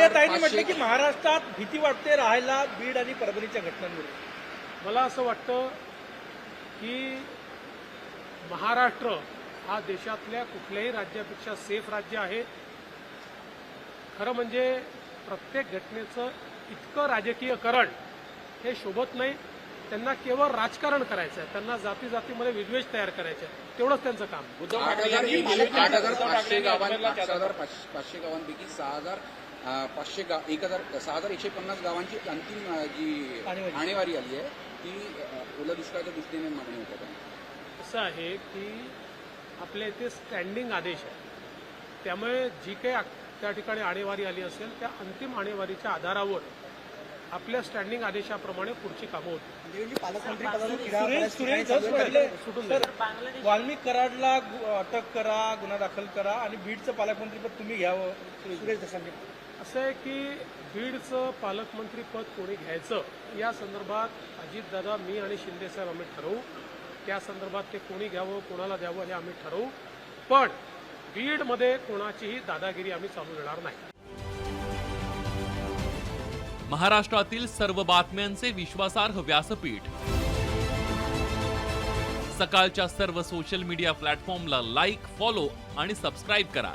सुप्रियाताईंनी म्हटलं की महाराष्ट्रात भीती वाटते राहायला बीड आणि परभणीच्या घटनांमुळे. मला असं वाटतं की महाराष्ट्र हा देशातल्या कुठल्याही राज्यापेक्षा सेफ राज्य आहे. खरं म्हणजे प्रत्येक घटनेचं इतकं राजकीयकरण हे शोभत नाही. त्यांना केवळ राजकारण करायचं आहे त्यांना जाती जातीमध्ये विद्वेष तयार करायचे आहे तेवढंच त्यांचं काम. आठ हजार पाचशे गावांपैकी सहा हजार पाचशे गाव एक हजार सहा हजार एकशे पन्नास गावांची अंतिम जी आणेवारी. आली आहे ती ओला दुष्काळाच्या दृष्टीने मागणी होत आहे असं आहे की आपल्या इथे स्टँडिंग आदेश आहे. त्यामुळे जी काही त्या ठिकाणी आणेवारी आली असेल त्या अंतिम आणेवारीच्या आधारावर आपल्या स्टँडिंग आदेशाप्रमाणे पुढची कामं सुटून सर वाल्मिक कराडला गु- अटक करा गुन्हा दाखल करा आणि बीडचं पालकमंत्रीपद तुम्ही घ्यावं. सुरेश असं आहे की बीडचं पालकमंत्रीपद कोणी घ्यायचं या संदर्भात अजितदादा मी आणि शिंदेसाहेब आम्ही ठरवू. त्या संदर्भात ते कोणी घ्यावं कोणाला द्यावं हे आम्ही ठरवू. पण बीडमध्ये कोणाचीही दादागिरी आम्ही चालू देणार नाही. महाराष्ट्रातील सर्व बातम्यांचे विश्वासार्ह व्यासपीठ. सकाळच्या सर्व सोशल मीडिया प्लॅटफॉर्मला लाईक फॉलो आणि सबस्क्राईब करा.